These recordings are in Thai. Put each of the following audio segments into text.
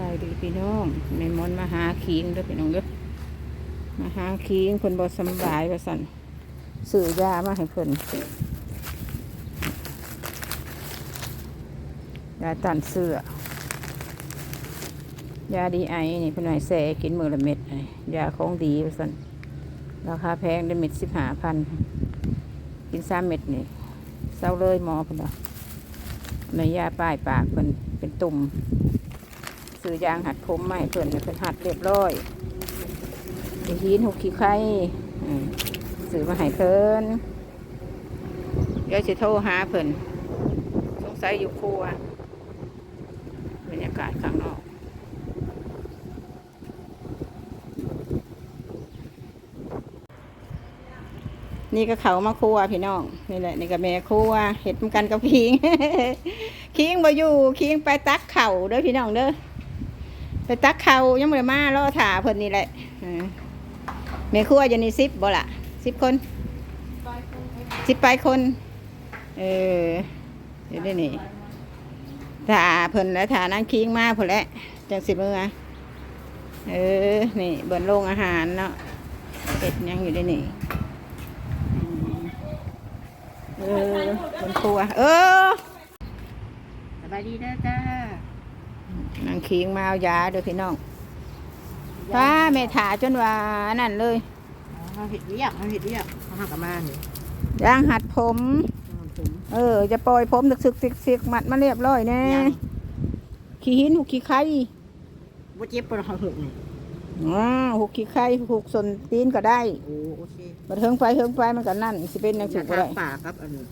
บายดีพี่น้องในมนมาหาคิงด้อพี่น้องเด้อมาหาคิงเพิ่นบ่สบายว่าซั่นซื้อยามาให้เพิ่นยาต้านเสื้อยาดีไอนี่เพิ่นให้แส่กินมือละเม็ดไอยาของดีว่าซั่นราคาแพงได้เม็ด15,000กิน3เม็ดนี่เศร้าเลยหมอเพิ่นว่าในยาป้ายปากเพิ่นเป็นตุ่ม ซื้อยางหัดผมให้เพิ่นเพิ่นหัดเรียบร้อยไอหินหกขี้ไข่ซื้อมาให้เพิ่นเดี๋ยวจะโทรหาเพิ่นสงสัยอยู่ครัวบรรยากาศข้างนอกนี่ก็เขามาครัวพี่น้องนี่แหละนี่ก็แม่ครัวเห็ดนกันกับคิงคิงบ่อยู่คิงไปตักเข่าเด้อพี่น้องเด้อ ไปตักเขายังไม่ได้มาล่อถาเพิ่นนี่แหละเม่ครัวจะนี่สิบบ่ละสิบคนสิบปลายคน เออเดี๋ยวนี้นี่ถาเพิ่นแล้วถานางคิงมาเพิ่นแหละจังสิบมือเออ นี่เบิ่นโรงอาหารเนาะเอ็ดยังอยู่ได้นี่เออบนครัว เออสบายดีนะจ้า นางคิงมาเอายาเด้อพี่น้องป้าแม่ถาจนว่านั่นเลยเขาเห็ดเรียกเขาเห็ดเรียกเขาหักกระมาเนี่ยย่างหัดผม ผมเออ จะปล่อยผมตึกซึกซึกซึกมัดมาเรียบร้อยแน่ยังขี้หินหุกขี้ไข่ว่าเจ็บปวดเขาหกนี่อ๋อหุกขี้ไข่หุกส่วนตีนก็ได้โอ้โอเคบัดเทิงไปเทิงไปมันก็นั่นสิเป็นนังสุยากก็ทาได้ปากครับอันนี้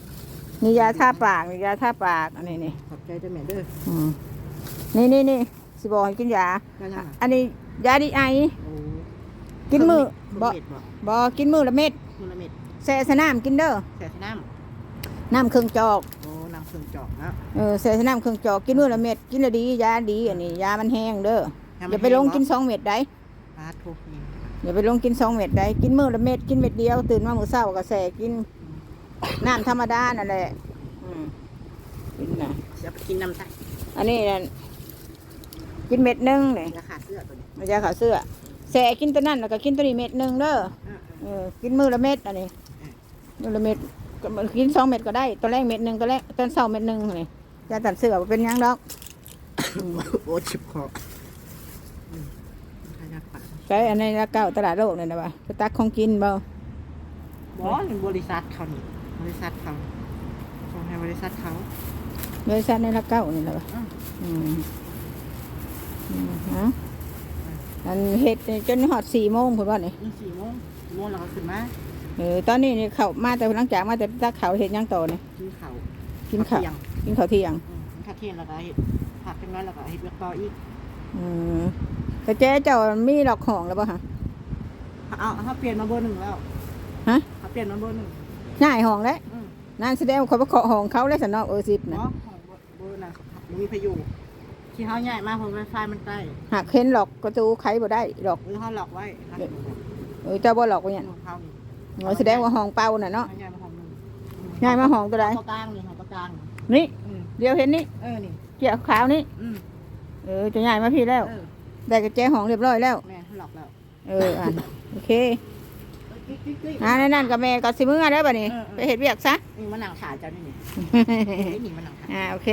มียาทาปากมียาทาปากอันนี้นี่ขอบใจเจ้าแม่เด้ออืม นี่นี่นี่สิบอกให้กินยาก็ยังอันนี้ยาดีไอ โอ้กินมือบ่ บ่เม็ดบ่บ่กินมือละเม็ดมือละเม็ดแซ่สน้ำกินเด้อแส่น้น้ำเครื่องจอกำโอ้น้ำเครื่องจอกนะเออใส่น้ำเครื่องจอกกินมื้อละเม็ดกินและดียาดีอันนี้ยามันแห้งเด้อให้มันอย่าไปลงกินแห้สองเม็ดได้ปาทุกนี่อย่าไปลงกินสองเม็ดได้กินมื้อละเม็ดกินเม็ดเดียวตื่นมามื้อเช้าก็แส่กินน้ำธรรมดานั่นแหละอืมกินนะเดี๋ยวไปกินน้ำใต้อันนี้นั่น กินเม็ดหนึงนี่ราคาเสื้อตัวนี้ไม่ใช่ขาวเสื้อแส่กินตัวนั้นแล้วก็กินตัวนี้เม็ดหนึงเด้ออ่าเออกินมื้อละเม็ดอันนี้มื้อละเม็ดก็กินสองเม็ดก็ได้ตัวแรกเม็ดหนึงตัวแรกตอนเช้าเม็ดหนึงนี่ยาตัดเสื้อบ่เป็นหยังดอกอืมๆโอ้ชิบคออืมขยับปากใช้อันนี้ละเก้าตลาดโลกนี่นะวะไปตักของกินเบ่บอสบริษัทเขานี่บริษัทเขาส่งให้บริษัทเขาบริษัทในละเก้านี่นะวะอืมอืมอืม ฮะอันเฮ็ดนี่จนฮอดสี่โมงพุ่นว่านี่นี่สี่โมงสี่โมงเราก็ขึ้นมาเออตอนนี้นี่เข้ามาแต่หลังจากมาแต่ตักข้าวเฮ็ดหยังต่อนี่กินข้าวกินข้าวเที่ยงกินข้าวเที่ยงอืมกินข้าวเที่ยงแล้วก็เห็ดผักเป็นน้อยแล้วก็เห็ดเวียกต่ออีกอืมแต่เจ๊เจ้ามีดอกของแล้วบ่ฮะเอาเขาเปลี่ยนมาเบอร์หนึ่งแล้วฮะเขาเปลี่ยนมาเบอร์หนึ่งง่ายห้องแล้วอืมนั่นแสดงว่าเขาไปเคาะห้องเขาแล้วสนอกเออสิบเนาะนะของเบอร์เบอร์น่ะมันมีพายุ ที่เขาใหญ่มากเพราะไวไฟมันใกล้หากเห็นหลอกประตูไขบ่ได้หรอกหรือเขาหลอกไว้ครับเออเจ้าบ่หลอกว่าหยังของเขานี่เออแสดงว่าห้องเปล่าน่ะเนาะเขาใหญ่มาของหนึ่งง่ายมาห้องตัวใดตัวกลางนี่ของตัวกลางนี่อืมเดี๋ยวเห็นนี่เออนี่เกี่ยวขาวนี่อืมเออจะง่ายมาพี่แล้วเออได้กระแจห้องเรียบร้อยแล้วแม่เขาหลอกแล้วเอออะโอเคกิ๊กกิ๊กกิ๊กอ่าในนั่นกับแม่ก็สิมื้อแล้วบัดนี้เออเออไปเฮ็ดเวียกซะนี่มันหนังขาเจ้านี่นี่ไอ้นี่มันหนังขาอ่าโอเค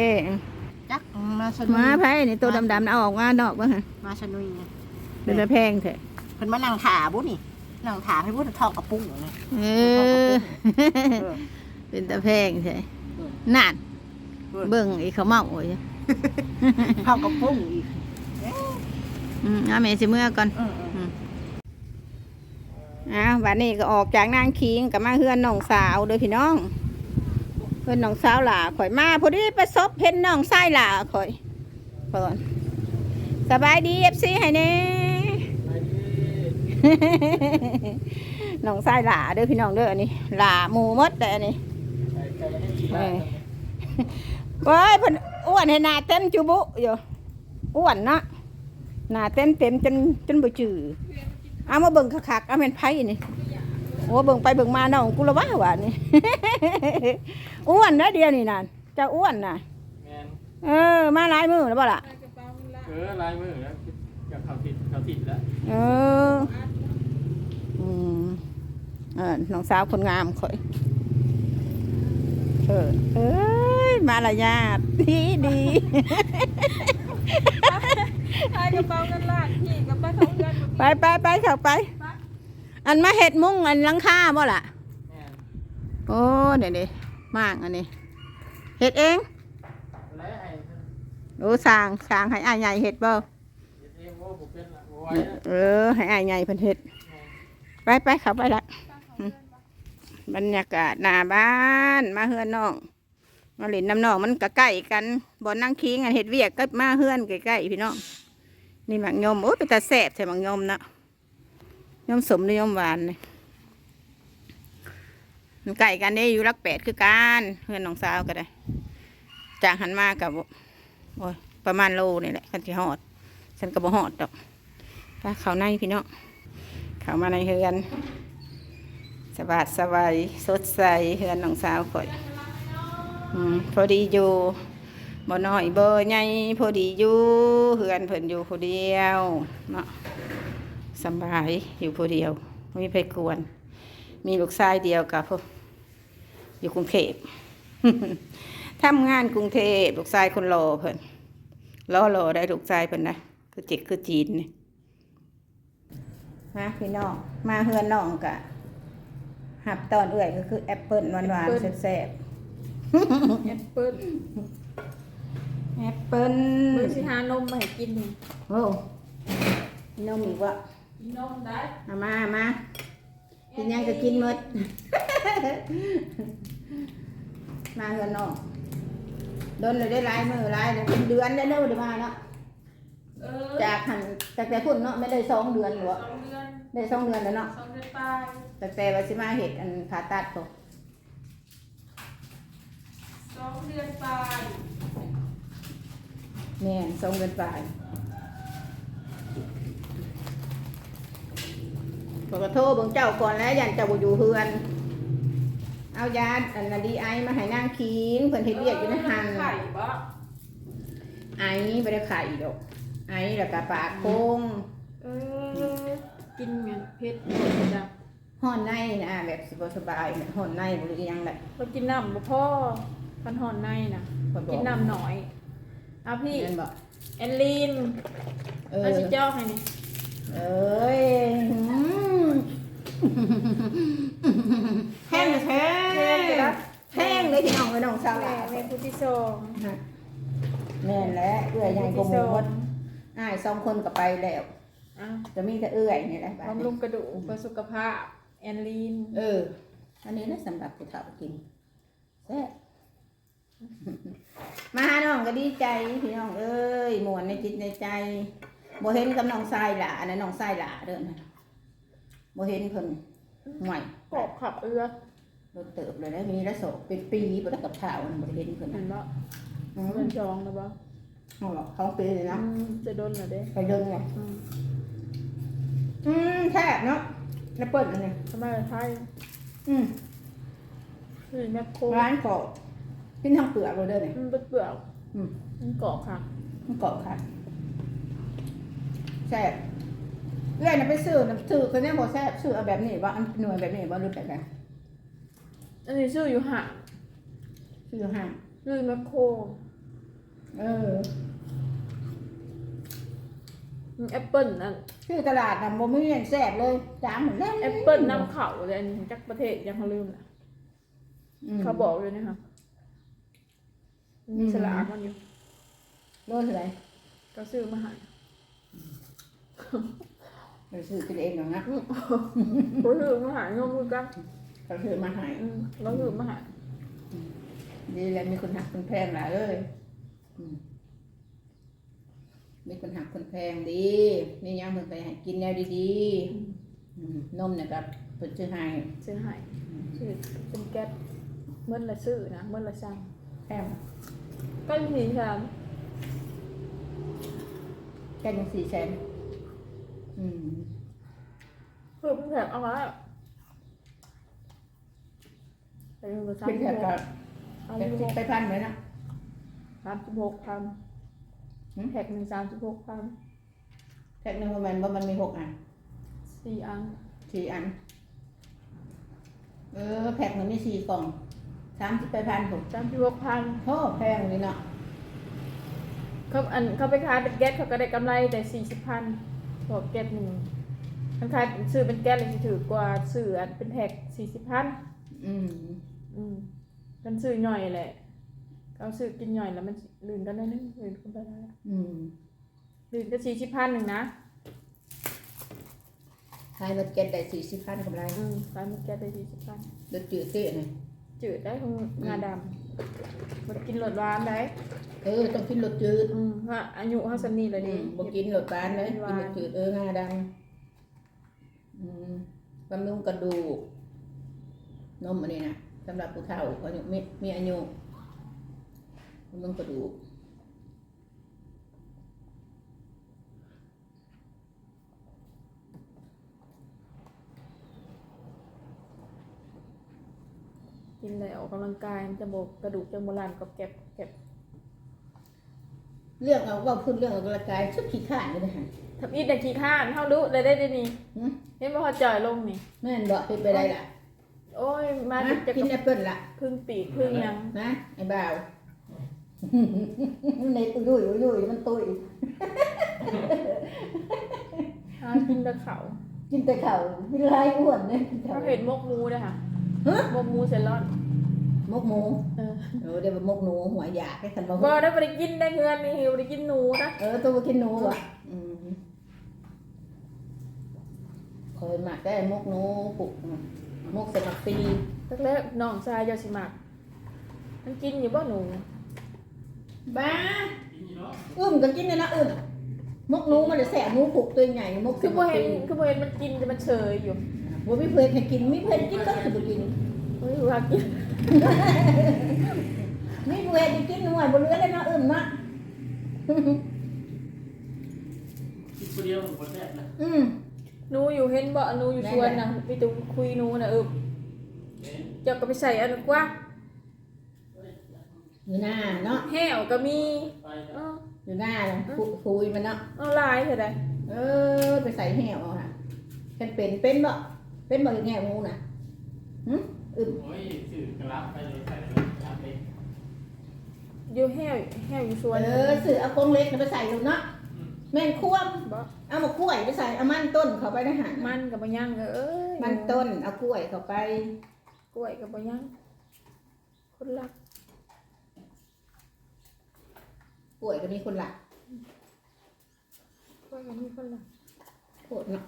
จักมาสนุยมาไผนี่ตัวดำๆน่ะเอาออกมานอกบ่ฮะมาสนุยไงเป็นตะแพงแท้เพิ่นมานั่งขาบุนี่นั่งขาให้บุทอกกระปุ้งเลยเออเป็นตะแพงแท้นั่นเบิ่งอีเขาเมาโอ้ยทอกกระปุ้งอีกอืมอะแม่สิมื้อก่อนเออเอออ้าวบัดนี้ก็ออกจากนางคิงก็มาเฮือนน้องสาวเด้อพี่น้อง เฮือนน้องสาวหล่าข่อยมาพอดีประสบเห็นน้องชายหล่าข่อยเปิดสบายดี FC ให้แน่น้องชายหล่าเด้อพี่น้องเด้ออันนี้หล่าหมูมดแต่อันนี้เอ้ยเพิ่นอ้วนให้หน้าเต็มจุบุอยู่อ้วนเนาะหน้าเต็มเต็มจนจนบ่จือเอามาเบิ่งคักๆเอาแม่นไผนี่ โอ้เบิ่งไปเบิ่งมาน้องกูละว่าว่านี่ อ้วนนะเดียวนี่นั่นเจ้าอ้วนน่ะ แมนเออ มาหลายมือแล้วบ่ล่ะ เออลายมือแล้วอยากเขาติดเขาติดแล้วเออ อืมเออน้องสาวคนงามข่อย เออ เอ้ย มารยาทดีดีไอ้กระเป๋าเงินล้านพี่กับป้าทองเงิน ไปไปไปเข้าไป อันมาเห็ดมุ้งอันหลังคาบ่ล่ะแม่โอ้เดี๋ยวนี้มากอันนี้เห็ดเองแล้วไอ้โอ้สร้างสร้างให้อายใหญ่เห็ดบ่เอ็มโอ้ผมเป็นละไว้แล้วเออให้อายใหญ่เพิ่นเห็ดไปไปเข้าไปละอืมบรรยากาศหน้าบ้านมาเฮือนน้องมาเล่นน้ำน้องมันก็ใกล้กันบ่นั่งคิงอันเห็ดเวียกก็มาเฮือนใกล้ๆพี่น้องนี่หมักยมโอ้ยเป็นตาแสบใช่หมักยมนะ ยมสมหรือยมหวานเลยมันใกล้กันได้อยู่รักแปดคือกันเพื่อนน้องสาวก็ได้ จากหันมากับโอ้ยประมาณโลนี่แหละคันที่หอด ฉันก็บ่หอดดอกไปเขาในพี่น้องเขามาในเฮือน สบายสบายสดใสเฮือนน้องสาวข่อยอืมพอดีอยู่บ่น้อยบ่ใหญ่พอดีอยู่เฮือนเพิ่นอยู่ผู้เดียวเนาะ สำบายอยู่ผู้เดียวไม่มีใครกวน มีลูกชายเดียวกับพวกอยู่กรุงเทพทำงานกรุงเทพลูกชายคนรอเพิ่นรอรอได้ลูกชายเพิ่นนะคือจิกคือจีนนี่มาพี่น้องมาเฮือนน้องกะหับตอนเอื่อยก็คือแอปเปิลหวานๆแซ่บแอปเปิ้ลๆแอปเปิลมือสิหานมมาให้กินนี่โอ้นมอีกวะกิ นนมได้เอามามากินหยังก็กินหมด มาเฮือนน้องโดนเลยได้หลายมือหลายเดี๋ยวเป็นเดือนได้เด้อเดี๋ยวมาเนาะเออจากหันจากแต่พุ่นเนาะไม่ได้สองเดือนหรอสองเดือนได้สองเดือนแล้วเนาะสองเดือนไปแต่แต่ว่าสิมาเห็ดอันผ่าตัดก็สองเดือนไปแม่นสองเดือนป ลายบอกว่าโทรเบิ่งเจ้าก่อนแล้วยันเจ้าบ่อยู่เฮือน เอายาอันนั้นดีไอมาให้นางคิงเพิ่นเฮ็ดเวียกอยู่ในหันไข่บ่ไอบ่ได้ไข่ดอก ไอแล้วก็ปากโค้งเออกินเงี้ยเผ็ดจ้ะห่อนในนะแบบสิบ่สบายแบบห่อนในบ่รู้อิหยังแหละเรากินน้ำบ่พ่อพันหอนในนะเพิ่นบอกินน้ำหน่อยเอาพี่นั่นบ่แอนลีนเออเอาสิจ้อกให้นี่เอ้ยหืม แห้งเลยแท้แม่ไปรับแห้งเลยพี่น้องเลยน้องสาวหแม่ลาแม่ผู้ที่สองแม่นแล้วเอื้อยใหญ่กว่าหมูหมดอ้ายสองคนก็ไปแล้วอะจะมีแต่เอื้อยนี่แหละบัดบำนี้รุงกระดูกเพื่อสุขภาพ แอนลีน เออ อันนี้นะสำหรับผู้เฒ่ากินแซ่บมาหาน้องก็ดีใจพี่น้องเอ้ยมวนในจิตในใจบ่เห็นกับน้องทรายหล่ะอันนั้นน้องทรายหล่ะเด้อนะ บ่เห็นเพิ่นห่วยกอบขับเอือโดนเติบเลยนะมีแล้วโศกเป็นปีบ่ได้กับข่าวมันบ่ได้เห็นเพิ่นเห็นนะบ่อืมเป็นจองนะบ่เอาหรอกเขาปีเลยนะอืมจะโดนเหรอเด้ไปเดินไงอืมอืมแซ่บเนาะแล้วเปิดอันนี้ทำไมไทยอืมคือแมคโครร้านกรอบกินทั้งเปลือกเลยเด้อเนี่ยมันเปลือกอืมมันกรอบค่ะมันกรอบค่ะแซ่บ เรื่อยนะไปซื้อน้ำซื้อคนนี้บ่แซ่บซื้อเอาแบบนี้ว่าอันหน่วยแบบนี้ว่ารู้แบบไหนอันนี้ชื่ออยู่ห่างซื้อห้างชื่อแมคโครเออแอปเปิ้ลนั่นซื้อตลาดน่ะบ่มีอันแซ่บเลยจามเหมือนแน่แอปเปิ้ลนำเข้าเลยอันนี้จากประเทศยังเขาลืมนะมเขาบอกเลยนะคะมีสลากมันอยู่โลเท่าไหร่ก็ซื้อมาใหาเราซื้อกินเองหรอกนะก็ซื้อมาใหางงมือกันเราซื้อมาให้อืมเราซื้อมาใหาดีแล้วมีคนหักคนแพงหลายเลยอืมมีคนหักคนแพงดีมียังเพิ่นไปให้กินแนวดีๆอืมนมเนี่ยกับเพิ่นซื้อให้ซื้อให้ซื้อเป็นแก๊สเมื่อละซื้อนะเมื่อละสั่งแพงก็มีค่ะแค่ยังสี่แสน อืมเพิ่มแถมเอามาแล้วแต่ยังก็สามเป็นสิแค่บหก็กสามเป็นสิบหกไปพันเลยนะ สามสิบหกพันแพ็คหนึ่งสามสิบหกพันแพ็คหนึงประมาณว่ามันมีหกอันสี่อันสี่อัน เออแพ็คหนึงมีสี่กล่องสามสิบแปดพันผมสามสิบหกพันโอ้แพงเลยเนาะเขาอันเขาไปขายเป็นแก๊สเขาก็ได้กำไรแต่สี่สิบพัน บอกแก๊สหนึ่งมันขายซื้อเป็นแก๊สเลยสิถือกว่าซื้ออันเป็นแพ็คสี่สิบพันอืมอืมกันซื้อหน่อยแหละเขาซื้อกินหน่อยแล้วมันลื่นกันได้นึงลื่นกันไปได้อืมลื่นก็สี่สิบพันหนึ่งนะขายรถเก็ตได้สี่สิบพันกำไรอืมขายมันแก๊สได้สี่สิบพันรถจืดเต้เลยจืดได้ของงาดำมันกินรสหวานได้ เออต้องกินรถจืดอืมฮะอายุห้าสันนี่เลยอืดิ มบ่กินรถบานเลยหกินวานรถจืดเอองาดำอืมบำรุงกระดูกนมอันนี้นะสำหรับผู้เฒ่าอายุมีมีอายุบำรุงกระดูกกินเลยออกกำลังกายมันจะบอกกระดูกจะโบราณกับเก็บเก็บ เรื่องเอาว่าพูดเรื่องออกกำลังกายชุดขี้ข้านเลยนะฮะทำอีทแต่ขี้ข้านเท่ารู้เลยได้ดีนี่หึเห็นว่าเขาจ่อยลงนี่ แม่นบอกเป็นไปได้ล่ะโอ้ย มานะจะกินแอปเปิ้ลล่ะพึ่งปีกพึ่งหยังนะไอ้บ่าว ในตุ้ยตุ้ยตุ้ยมันตุ้ยหากินแต่เขากินแต่ข้าวมีลายอ้วนเนี่ยกินแต่เขาเห็นมกหมูเลยค่ะฮะมกหมูเซลลอน มกหมูเออเออเดี๋ยวมกหนูหัวอยากให้คันบ่ก็ได้ไปกินได้เงินนี่ไปกินหนูนะเออตัวกินหนูอะอืมเคยมาได้มกหนูปลุกมกสมัครปีแรกๆน้องชายยาสิมักมันกินอยู่บ่หนู บ้ากินอยู่เนาะอึ้มก็กินเลยนะอึ้มมกหนูมันจะแสบหนูปลุกตัวใหญ่มกสคือบ่มัครเห็นปีคือบ่เห็นมันกินแต่มันเฉยอยู่ บ่มีเพื่อนให้กินมีเพื่อนกินก็คือบ่กิน เฮ้ยว่ากินมีเพื่อนให้กินหน่วยบ่เหลือเลยเนาะอึ้มเนาะกินคนเดียวหมดแรกนะอืมหนูอยู่เห็นบ่หนูอยู่ชวนนะพี่ตุ้คุยหนูน่ะเออเนี่ยเจ้าก็ไปใส่อันนั้นกว่าอยู่หน้าเนาะแห้วก็มีไปเอออยู่หน้าน่ะคุคุยมันเนาะเอาลายเถอะได้เออไปใส่แหวเอาค่ะเป็นเป็นเป็นบ่เป็นบ่แหวงูน่ะหึ อึมโอ้ยสื่อกระลับไปเลยใส่เลยกระลับเองอยู่แห้วแห้วอยู่ชวนเออซื้อเอากรงเล็กน่ะไปใส่ดูเนาะแม่นควมบ่เอามากล้วยไปใส่เอามันต้นเข้าไปในหันมันกับบ่ยังเอ้ยมันต้นเอากล้วยเข้าไปกล้วยกับบ่ยังคนรักกล้วยก็มีคนหลักกล้วยกับมีคนรักโคตรเนาะ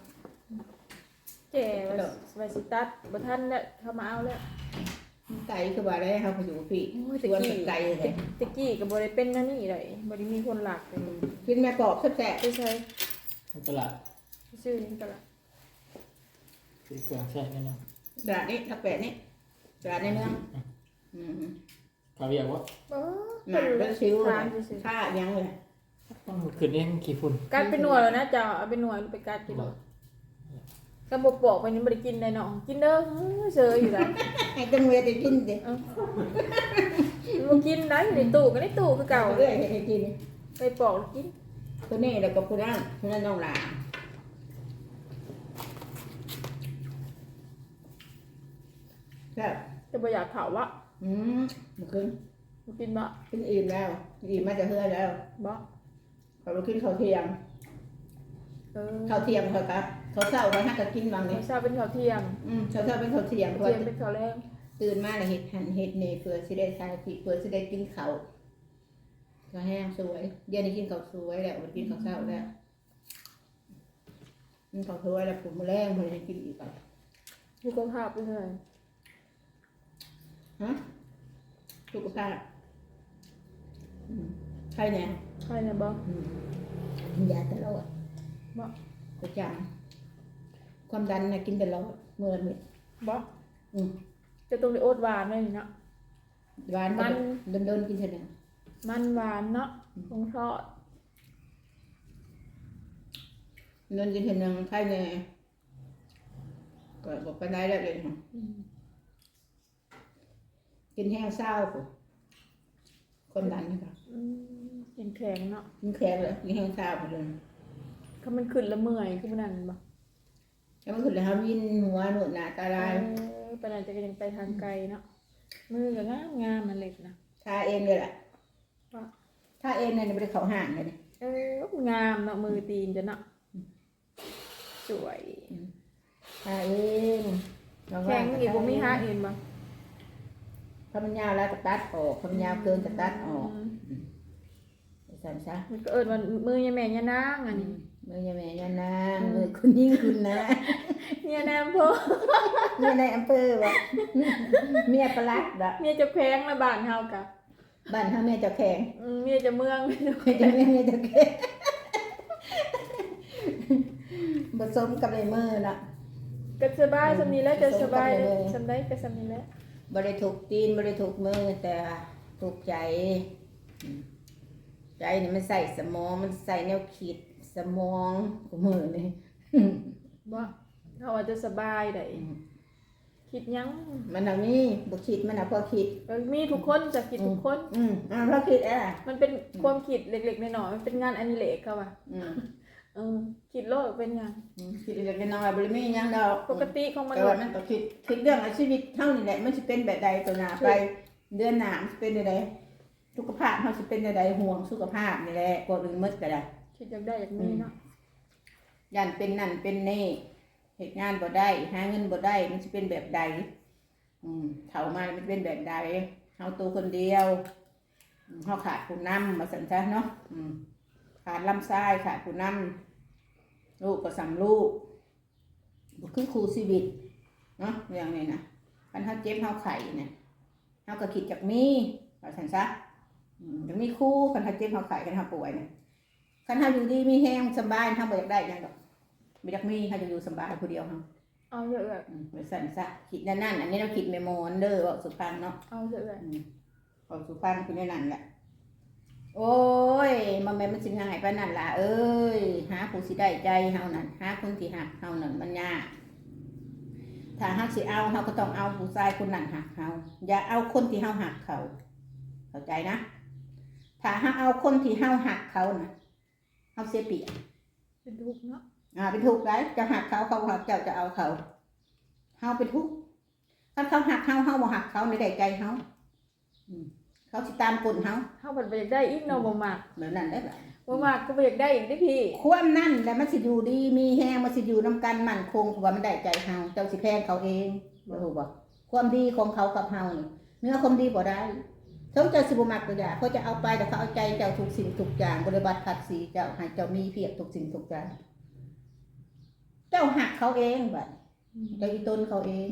แก่ไวสิตัดบ่ทันแล้วเข้ามาเอาแล้วไก่คือว่าได้เฮาก็อยู่พี่โอ้ยชตะวนกับไก่เลยตะกี้ก็บ่ได้เป็นนั่นนี่เลยบ่ได้มีคนรักเลยกินแม่กรอบแซ่บไปใช้ตลาดซื้อนี่ก็ละคือเครื่องแช่เนี่ยนะตลาดนี้ทักแปดนี้ตลาดในเมืองอืมเขาเรียกว่าบ่หนักเป็นชิวทานซื่อค่ายังเลยต้องขึ้นเองขี้ฝุ่นกัดเป็นหน่วยแล้วนะเจ้าเอาเป็นหน่วยไปกัดกินเลย กระบอกปอกไปยังบ่ได้กินได้เนาะกินเด้อเฮ้ยเซยอยู่แล้วให้จังเวจะกินสิมากินได้อยู่ในตู้ก็ในตู้คือเก่าเรื่อยให้กินไปปอกแล้วกินตัวนี้แล้วก็ผู้นั้นผู้นั้นน้องหลาครับจะบ่อยากเผาวะอืมเมื่อคืนมากินบ่กินอิ่มแล้วอิ่มมาจะเฮือแล้วบ่เขาไปกินข้าวเที่ยงเออข้าวเที่ยงเขาครับ เขาวเช้าเขาหักก็กินบางนี่ข้าวเช้าเป็นข้าวเที่ยงอืมเช้าเช้าเป็นข้าวเที่ยงเพราะเที่ยว่างเป็นข้าวแรงตื่นมาเลยเห็ดหันเห็ดนี่เพื่อสิได้ใช้ผิดเพื่อสิได้กินข้าวก็แห้งสวยเดี๋ยวนี้กินข้าวสวยแล้ววันกินข้าวเช้าแล้วกินข้าวสวยแล้วผมแรงพอได้กินอีกอะสุขภาพเป็นไงฮะสุขภาพอืมใช่เนี่ยใครเนี่ยบ่อืมกินยาตลอดบ่ ประจำ ความดันนะกินตลอดเมื่อเม็ดบ่อืมจะต้องได้โอดหวานแม่นี่เนาะ หวานมันเดินเดินๆกินเท่านั้นมันหวานเนาะผงทอดเดินกินเท่านั้นใครเนี่ยก็บอกไปได้แล้วเลยนะอืมกินแห้งเศร้าปุ๊บคนดันนี่ค่ะอืมกินแข็งเนาะกินแข็งเลยกินแห้งข้าวไปเลย ถ้ามันขึ้นแล้วเมื่อยคือมันนั่นบ่ แล้วมันขึ้นแล้ววินหัวหนวดหนาตาลายเออปานนั้นจะก็ยังไปทางไกลเนาะมือก็งามงามมันเล็กนะทาเองเลยแหละว่าทาเองเนี่ยไม่ได้เขาห่างเลยนี่เอองามเนาะมือตีนจะเนาะสวยทาเองลว่าแข็งอีกบ่มีหาเอ็นบ่ถ้ามันยาวแล้วก็ตัดออกถ้ามันยาวเกินก็ตัดออกสั่นซะมันก็เอิ้นว่ามือยายแม่ยานางอันนี้ มือยาแม่ยานางมือคุณยิ่งคุณนะเนี่ยแนมพ่อเมียในอำเภอวะเมียประหลัดบะเมียจะแพงละบ้านเฮากะบ้านเฮาเมียเจ้าแข็งอืมเมียจะเมืองเมียเจ้าเมียเมียเจ้าแข็งผสมกับในมือน่ะก็สบายสำนี้แล้วจะสบายส่งกลับไปเลยสำได้ก็สำนี้แล้วบริถูกตีนบริถูกมือแต่ถูกใจอืมใจนี่มันใส่สมองมันใส่แนวคิด สมองของมือนี่บ่เขาอาจจะสบายได้คิดหยังมันเอานี่บุคิดมันเอาพอคิดเออมีทุกคนจะคิดทุกคนอืมอ่าพอคิดอะมันเป็นความคิดเล็กๆน้อยๆมันเป็นงานอนิเรกเขาว่ะอืมเออคิดโลกเป็นหยังอืมคิดเล็กๆน้อยๆบริมีหยังดอกปกติของมแต่นุว่าษย์มันต้องคิดคิดเรื่องอาชีวิตเท่านี่แหละมันจะเป็นแบบใดตัวหน้าไปเดือนหน้ามันจะเป็นแบบใดสุขภาพเขาจะเป็นแบบใดห่วงสุขภาพนี่แหละกลัวลืมมืดก็ได้ คิดอยากได้อยากมีเนาะยันเป็นนั่นเป็นนี่เหตุงานบ่ได้ หาเงินบ่ได้ มันจะเป็นแบบใด อืมเฒ่ามามันเป็นแบบใดเฮาตัวคนเดียวเฮาขาดผู้นำมาสั่นซะเนาะอืมขาดลำไส้ขาดผู้นำลูกก็สำลูกบ่คือครูชีวิตเนาะอย่างนี้นะคันเฮาเจ็บเฮาไข้เนี่ยเฮาก็คิดจากมีว่าสั่นซะอืมจะมีครูคันเฮาเจ็บเฮาไข้คันเฮาป่วยเนี่ย คันเฮาอยู่ดีมีแฮงสบายเฮาบ่อยากได้หยังดอกบ่อยากมีเฮาจะอยู่สบายผู้เดียวเฮาเอาเยอะเลยอืมไปสั่นซะคิดนั่นนั่นอันนี้เราคิดเมโมนเด้อว่าสุพรรณเนาะ เอาเยอะเลยอืมของสุพรรณคือในนั้นแหละ โอ้ยมันแม่นมันสิง่ายปานนั้นล่ะ เอ้ย หาผู้สิได้ใจเฮานั่นหาคนที่หักเฮานั่นมันยากถ้าหักสิเอาเฮาก็ต้องเอาผู้ชายคนนั้นหักเฮาอย่าเอาคนที่เฮาหักเขา เข้าใจนะ ถ้าเฮาเอาคนที่เฮาหักเขาน่ะ เฮาเสียเปรียบเป็นทุกข์เนาะอ่าเป็นทุกข์ไรจะหักเขาเขาหักเจ้าจะเอาเขาเฮาเป็นทุกข์ถ้าเขาหักเฮาเฮาบ่หักเขาในใจใจเฮาอืมเขาสิตามกลเฮาเฮาบัดบ่อยากได้อีกเนาะบ่มากแบบนั้นได้แบบบ่มากก็บ่อยากได้อีกเด้อพี่ความนั่นแหละมันสิอยู่ดีมีแฮงมันสิอยู่นํกันมั่นคงเพราะว่ามันได้ใจเฮาเจ้าสิแพงเขาเองบ่รู้บ่ความดีของเขากับเฮานี่เนื้อความดีบ่ได้ สมเจ้าสิบ่มักตัวอย่างเขาจะเอาไปแต่เขาเอาใจเจ้าทุกสิ่งทุกอย่างบริบัติขัดสีเจ้าให้เจ้ามีเพียรทุกสิ่งทุกอย่างเจ้าหักเขาเองบัดเจ้าอีตนเขาเอง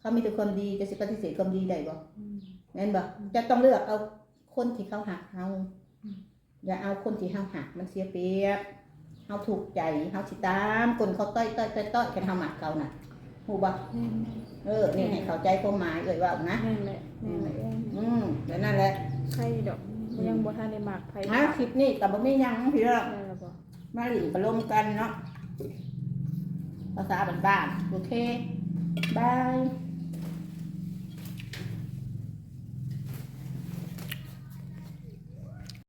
เขามีแต่ความดีจะสิปฏิเสธความดีได้บ่แม่นบ่จะต้องเลือกเอาคนที่เขาหักเฮาอืมอย่าเอาคนที่เฮาหักมันเสียเปรียบเฮาถูกใจเฮาสิตามคนเขาต้อยต้อยต้อยต้อยกันเฮาหมักเขาน่ะ ฮู้บ่เออ นี่ให้เข้าใจความหมายเอ่ยว่านะ นั่นแหละนั่นแหละอืมแล้วนั่นแหละใครดอกยังบ่ทันได้มากไผอะคลิปนี้ก็บ่มีหยังพี่น้องได้แล้วบ่มาหลินประลมกันเนาะภาษาบ้านๆโอเคบาย